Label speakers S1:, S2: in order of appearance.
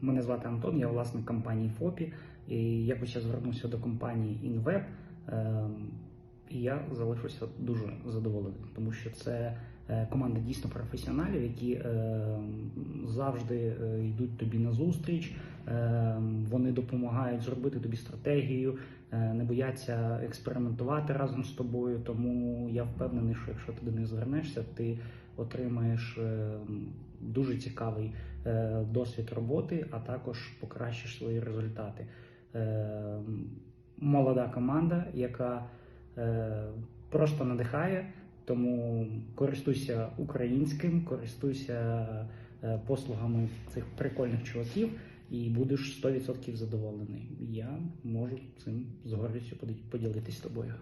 S1: Мене звати Антон, я власник компанії ФОПі. І якось я звернувся до компанії InWeb, е, і я залишився дуже задоволений, тому що це е, команда дійсно професіоналів, які е, завжди е, йдуть тобі на зустріч. Е, Вони допомагають зробити тобі стратегію, е, не бояться експериментувати разом з тобою. Тому я впевнений, що якщо ти до них звернешся, ти отримаєш дуже цікавий досвід роботи, а також покращиш свої результати. Е, Молода команда, яка е, просто надихає, тому користуйся українським, користуйся е, послугами цих прикольних чуваків і будеш 100% задоволений. Я можу цим з гордістю поділитися з тобою.